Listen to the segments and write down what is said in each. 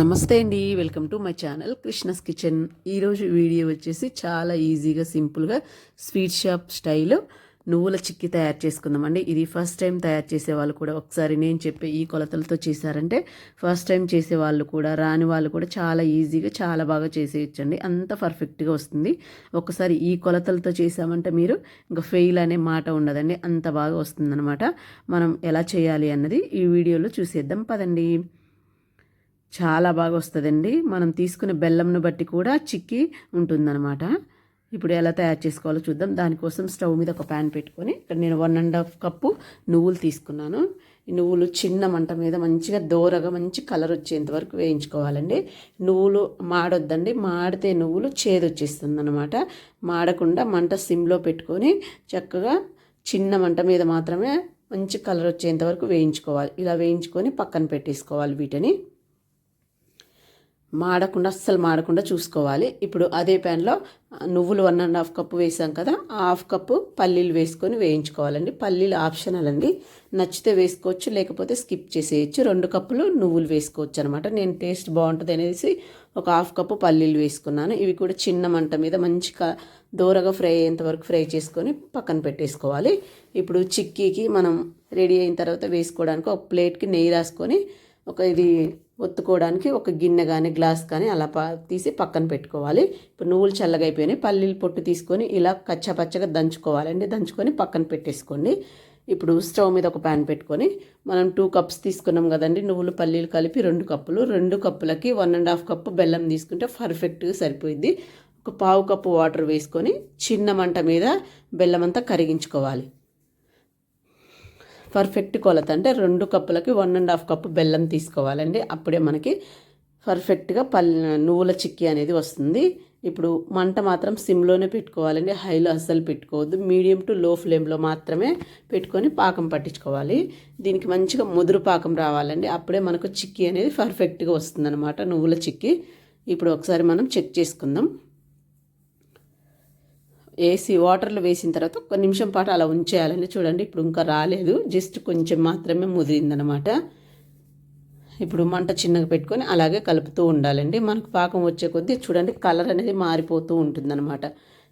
నమస్తే అండి welcome to my channel Krishna's kitchen. ఈరోజు వీడియో వచ్చేసి చాలా ఈజీగా సింపుల్గా స్వీట్ షాప్ స్టైల్ నువ్వుల చిక్కి తయారు చేసుకుందామండి. ఇది ఫస్ట్ టైం తయారు చేసే వాళ్ళు కూడా ఒకసారి నేను చెప్పే ఈ కొలతలతో చేశారంటే ఫస్ట్ టైం చేసే వాళ్ళు కూడా రాని వాళ్ళు కూడా చాలా ఈజీగా చాలా బాగా చేసేయచ్చండి. అంత పర్ఫెక్ట్గా వస్తుంది. ఒకసారి ఈ కొలతలతో చేసామంటే మీరు ఇంకా ఫెయిల్ అనే మాట ఉండదండి. అంత బాగా వస్తుందన్నమాట. మనం ఎలా చేయాలి అన్నది ఈ వీడియోలో చూసేద్దాం. పదండి. చాలా బాగా వస్తుందండి మనం తీసుకునే బెల్లంను బట్టి కూడా చిక్కి ఉంటుందన్నమాట. ఇప్పుడు ఎలా తయారు చేసుకోవాలో చూద్దాం. దానికోసం స్టవ్ మీద ఒక ప్యాన్ పెట్టుకొని ఇక్కడ నేను వన్ అండ్ హాఫ్ కప్పు నువ్వులు తీసుకున్నాను. ఈ నువ్వులు చిన్న మంట మీద మంచిగా దోరగా మంచి కలర్ వచ్చేంత వరకు వేయించుకోవాలండి. నువ్వులు మాడొద్దండి. మాడితే నువ్వులు చేదొచ్చేస్తుంది అనమాట మాడకుండా మంట సిమ్లో పెట్టుకొని చక్కగా చిన్న మంట మీద మాత్రమే మంచి కలర్ వచ్చేంత వరకు వేయించుకోవాలి. ఇలా వేయించుకొని పక్కన పెట్టేసుకోవాలి వీటిని. మాడకుండా అస్సలు మాడకుండా చూసుకోవాలి. ఇప్పుడు అదే ప్యాన్లో నువ్వులు వన్ అండ్ హాఫ్ కప్పు వేసాం కదా హాఫ్ కప్పు పల్లీలు వేసుకొని వేయించుకోవాలండి. పల్లీలు ఆప్షనల్ అండి. నచ్చితే వేసుకోవచ్చు లేకపోతే స్కిప్ చేసేయచ్చు. రెండు కప్పులు నువ్వులు వేసుకోవచ్చు అనమాట నేను టేస్ట్ బాగుంటుంది అనేసి ఒక హాఫ్ కప్పు పల్లీలు వేసుకున్నాను. ఇవి కూడా చిన్న మంట మీద మంచిగా దూరగా ఫ్రై అయ్యేంత వరకు ఫ్రై చేసుకొని పక్కన పెట్టేసుకోవాలి. ఇప్పుడు చిక్కీకి మనం రెడీ అయిన తర్వాత వేసుకోవడానికి ఒక ప్లేట్కి నెయ్యి రాసుకొని ఒక ఇది ఒత్తుకోవడానికి ఒక గిన్నె కానీ గ్లాస్ కానీ అలా తీసి పక్కన పెట్టుకోవాలి. ఇప్పుడు నువ్వులు చల్లగా అయిపోయినాయి. పల్లీలు పొట్టు తీసుకొని ఇలా కచ్చపచ్చగా దంచుకోవాలండి దంచుకొని పక్కన పెట్టేసుకోండి. ఇప్పుడు స్టవ్ మీద ఒక ప్యాన్ పెట్టుకొని మనం టూ కప్స్ తీసుకున్నాం కదండి. నువ్వులు పల్లీలు కలిపి రెండు కప్పులు. రెండు కప్పులకి వన్ అండ్ హాఫ్ కప్పు బెల్లం తీసుకుంటే పర్ఫెక్ట్గా సరిపోయింది ఒక పావు కప్పు వాటర్ వేసుకొని చిన్న మంట మీద బెల్లం అంతా కరిగించుకోవాలి. పర్ఫెక్ట్ కొలత అంటే రెండు కప్పులకి వన్ అండ్ హాఫ్ కప్పు బెల్లం తీసుకోవాలండి. అప్పుడే మనకి పర్ఫెక్ట్గా పల్ నువ్వుల చిక్కీ అనేది వస్తుంది. ఇప్పుడు మంట మాత్రం సిమ్లోనే పెట్టుకోవాలండి. హైలో అస్సలు పెట్టుకోవద్దు. మీడియం టు లో ఫ్లేమ్లో మాత్రమే పెట్టుకొని పాకం పట్టించుకోవాలి. దీనికి మంచిగా ముదురు పాకం రావాలండి. అప్పుడే మనకు చిక్కీ అనేది పర్ఫెక్ట్గా వస్తుందన్నమాట. నువ్వుల చిక్కీ. ఇప్పుడు ఒకసారి మనం చెక్ చేసుకుందాం. వేసి వాటర్లో వేసిన తర్వాత ఒక నిమిషం పాటు అలా ఉంచేయాలండి. చూడండి ఇప్పుడు ఇంకా రాలేదు. జస్ట్ కొంచెం మాత్రమే ముదిరిందనమాట. ఇప్పుడు మంట చిన్నగా పెట్టుకొని అలాగే కలుపుతూ ఉండాలండి. మనకు పాకం వచ్చే కొద్దీ చూడండి కలర్ అనేది మారిపోతూ ఉంటుందన్నమాట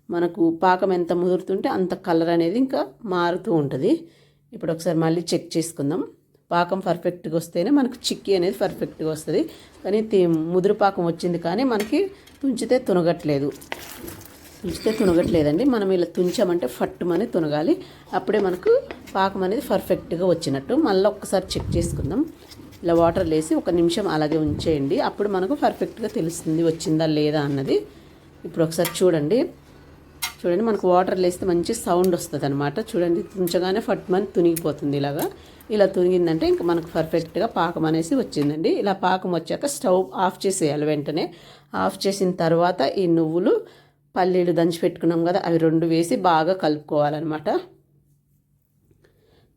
మనకు పాకం ఎంత ముదురుతుంటే అంత కలర్ అనేది ఇంకా మారుతూ ఉంటుంది. ఇప్పుడు ఒకసారి మళ్ళీ చెక్ చేసుకుందాం. పాకం పర్ఫెక్ట్గా వస్తేనే మనకు చిక్కీ అనేది పర్ఫెక్ట్గా వస్తుంది. కానీ ముదురు పాకం వచ్చింది కానీ మనకి తుంచితే తునగట్లేదు. తుంచితే తునగట్లేదండి. మనం ఇలా తుంచామంటే ఫట్టుమని తునగాలి. అప్పుడే మనకు పాకం అనేది పర్ఫెక్ట్గా వచ్చినట్టు. మళ్ళీ ఒక్కసారి చెక్ చేసుకుందాం. ఇలా వాటర్ లేసి ఒక నిమిషం అలాగే ఉంచేయండి. అప్పుడు మనకు పర్ఫెక్ట్గా తెలుస్తుంది వచ్చిందా లేదా అన్నది. ఇప్పుడు ఒకసారి చూడండి. చూడండి మనకు వాటర్ లేస్తే మంచి సౌండ్ వస్తుంది అనమాట చూడండి తుంచగానే ఫట్మని తునిగిపోతుంది ఇలాగా. ఇలా తునిగిందంటే ఇంకా మనకు పర్ఫెక్ట్గా పాకం అనేసి వచ్చిందండి. ఇలా పాకం వచ్చాక స్టవ్ ఆఫ్ చేసేయాలి వెంటనే. ఆఫ్ చేసిన తర్వాత ఈ నువ్వులు పల్లీలు దంచి పెట్టుకున్నాం కదా అవి రెండు వేసి బాగా కలుపుకోవాలన్నమాట.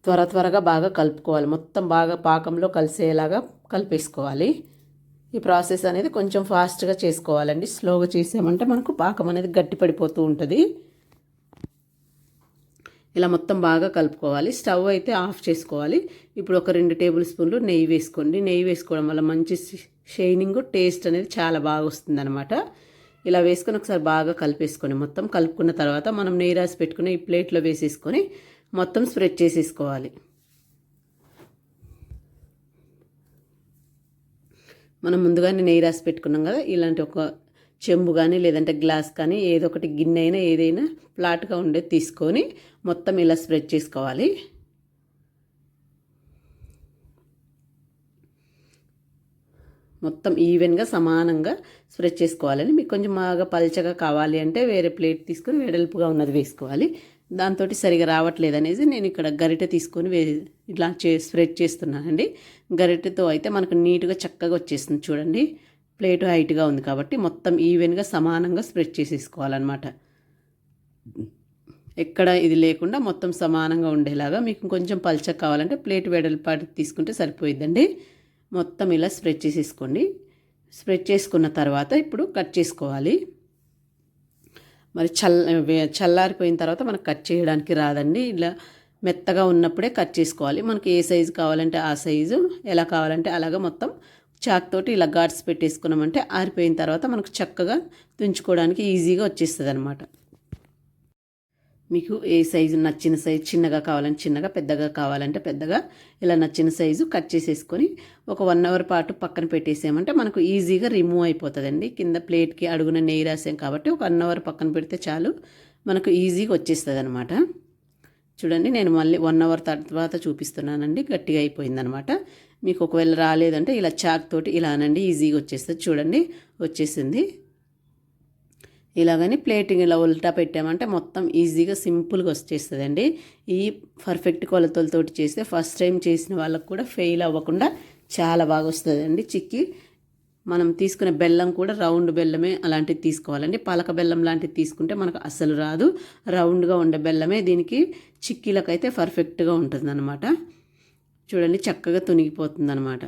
త్వర త్వరగా బాగా కలుపుకోవాలి. మొత్తం బాగా పాకంలో కలిసేలాగా కలిపేసుకోవాలి. ఈ ప్రాసెస్ అనేది కొంచెం ఫాస్ట్గా చేసుకోవాలండి. స్లోగా చేసామంటే మనకు పాకం అనేది గట్టి పడిపోతూ ఉంటుంది. ఇలా మొత్తం బాగా కలుపుకోవాలి. స్టవ్ అయితే ఆఫ్ చేసుకోవాలి. ఇప్పుడు ఒక రెండు టేబుల్ స్పూన్లు నెయ్యి వేసుకోండి. నెయ్యి వేసుకోవడం వల్ల మంచి షైనింగ్ టేస్ట్ అనేది చాలా బాగా వస్తుందనమాట ఇలా వేసుకొని ఒకసారి బాగా కలిపేసుకొని మొత్తం కలుపుకున్న తర్వాత మనం నెయ్యి రాసి పెట్టుకుని ఈ ప్లేట్లో వేసేసుకొని మొత్తం స్ప్రెడ్ చేసేసుకోవాలి. మనం ముందుగానే నెయ్యి రాసి పెట్టుకున్నాం కదా ఇలాంటి ఒక చెంబు కానీ లేదంటే గ్లాస్ కానీ ఏదో ఒకటి గిన్నె అయినా ఏదైనా ఫ్లాట్గా ఉండేది తీసుకొని మొత్తం ఇలా స్ప్రెడ్ చేసుకోవాలి. మొత్తం ఈవెన్గా సమానంగా స్ప్రెడ్ చేసుకోవాలని మీకు కొంచెం బాగా పల్చగా కావాలి అంటే వేరే ప్లేట్ తీసుకొని వెడల్పుగా ఉన్నది వేసుకోవాలి. దాంతో సరిగా రావట్లేదు అనేది నేను ఇక్కడ గరిటె తీసుకొని వే ఇట్లా చే స్ప్రెడ్ చేస్తున్నానండి. గరిటెతో అయితే మనకు నీట్గా చక్కగా వచ్చేస్తుంది చూడండి. ప్లేట్ హైట్గా ఉంది కాబట్టి మొత్తం ఈవెన్గా సమానంగా స్ప్రెడ్ చేసేసుకోవాలన్నమాట. ఎక్కడ ఇది లేకుండా మొత్తం సమానంగా ఉండేలాగా మీకు కొంచెం పల్చగా కావాలంటే ప్లేట్ వెడల్పాటి తీసుకుంటే సరిపోయిద్దండి. మొత్తం ఇలా స్ప్రెడ్ చేసేసుకోండి. స్ప్రెడ్ చేసుకున్న తర్వాత ఇప్పుడు కట్ చేసుకోవాలి. మరి చల్ల చల్లారిపోయిన తర్వాత మనకు కట్ చేయడానికి రాదండి. ఇలా మెత్తగా ఉన్నప్పుడే కట్ చేసుకోవాలి. మనకి ఏ సైజు కావాలంటే ఆ సైజు ఎలా కావాలంటే అలాగా మొత్తం చాక్ తోటి ఇలా ఘాట్స్ పెట్టేసుకున్నామంటే ఆరిపోయిన తర్వాత మనకు చక్కగా తుంచుకోవడానికి ఈజీగా వచ్చేస్తుంది అనమాట మీకు ఏ సైజు నచ్చిన సైజు చిన్నగా కావాలంటే చిన్నగా పెద్దగా కావాలంటే పెద్దగా ఇలా నచ్చిన సైజు కట్ చేసేసుకొని ఒక వన్ అవర్ పాటు పక్కన పెట్టేసామంటే మనకు ఈజీగా రిమూవ్ అయిపోతుందండి. కింద ప్లేట్కి అడుగున నెయ్యి రాసాం కాబట్టి ఒక వన్ అవర్ పక్కన పెడితే చాలు మనకు ఈజీగా వచ్చేస్తుంది అనమాట చూడండి నేను మళ్ళీ వన్ అవర్ తర్వాత చూపిస్తున్నానండి గట్టిగా అయిపోయిందనమాట మీకు ఒకవేళ రాలేదంటే ఇలా చాక్ తోటి ఇలానండి ఈజీగా వచ్చేస్తుంది. చూడండి వచ్చేసింది. ఇలాగని ప్లేటింగ్ ఇలా ఉల్టా పెట్టామంటే మొత్తం ఈజీగా సింపుల్గా వచ్చేస్తుందండి. ఈ పర్ఫెక్ట్ కొలతలతోటి చేస్తే ఫస్ట్ టైం చేసిన వాళ్ళకు కూడా ఫెయిల్ అవ్వకుండా చాలా బాగా వస్తుందండి చిక్కి. మనం తీసుకునే బెల్లం కూడా రౌండ్ బెల్లమే అలాంటివి తీసుకోవాలండి. పలక బెల్లం లాంటివి తీసుకుంటే మనకు అస్సలు రాదు. రౌండ్గా ఉండే బెల్లమే దీనికి చిక్కీలకైతే పర్ఫెక్ట్గా ఉంటుందన్నమాట. చూడండి చక్కగా తునిగిపోతుందన్నమాట.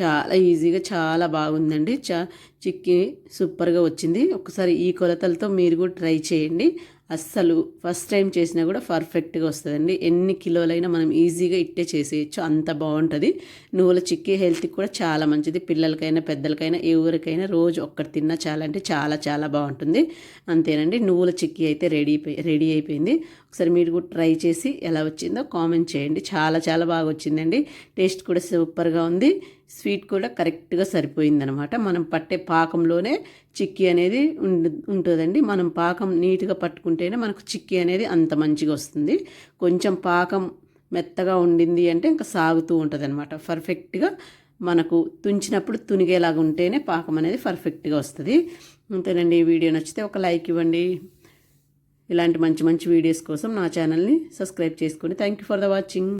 చాలా ఈజీగా చాలా బాగుందండి. చా చిక్కీ సూపర్గా వచ్చింది. ఒకసారి ఈ కొలతలతో మీరు కూడా ట్రై చేయండి. అస్సలు ఫస్ట్ టైం చేసినా కూడా పర్ఫెక్ట్గా వస్తుందండి. ఎన్ని కిలోలైనా మనం ఈజీగా ఇట్టే చేసేయచ్చు. అంత బాగుంటుంది. నువ్వుల చిక్కీ హెల్త్కి కూడా చాలా మంచిది. పిల్లలకైనా పెద్దలకైనా ఎవరికైనా రోజు ఒక్కటి తిన్నా చాలా అంటే చాలా చాలా బాగుంటుంది. అంతేనండి. నువ్వుల చిక్కీ అయితే రెడీ రెడీ అయిపోయింది. ఒకసారి మీరు కూడా ట్రై చేసి ఎలా వచ్చిందో కామెంట్ చేయండి. చాలా చాలా బాగా వచ్చిందండి. టేస్ట్ కూడా సూపర్గా ఉంది. స్వీట్ కూడా కరెక్ట్గా సరిపోయిందనమాట. మనం పట్టే పాకంలోనే చిక్కీ అనేది ఉంటుందండి. మనం పాకం నీట్గా పట్టుకుంటేనే మనకు చిక్కీ అనేది అంత మంచిగా వస్తుంది. కొంచెం పాకం మెత్తగా ఉండింది అంటే ఇంకా సాగుతూ ఉంటుంది అనమాట పర్ఫెక్ట్గా మనకు తుంచినప్పుడు తునిగేలాగా ఉంటేనే పాకం అనేది పర్ఫెక్ట్గా వస్తుంది. అంతేనండి. ఈ వీడియో నచ్చితే ఒక లైక్ ఇవ్వండి. ఇలాంటి మంచి మంచి వీడియోస్ కోసం నా ఛానల్ని సబ్స్క్రైబ్ చేసుకోండి. Thank you for the watching.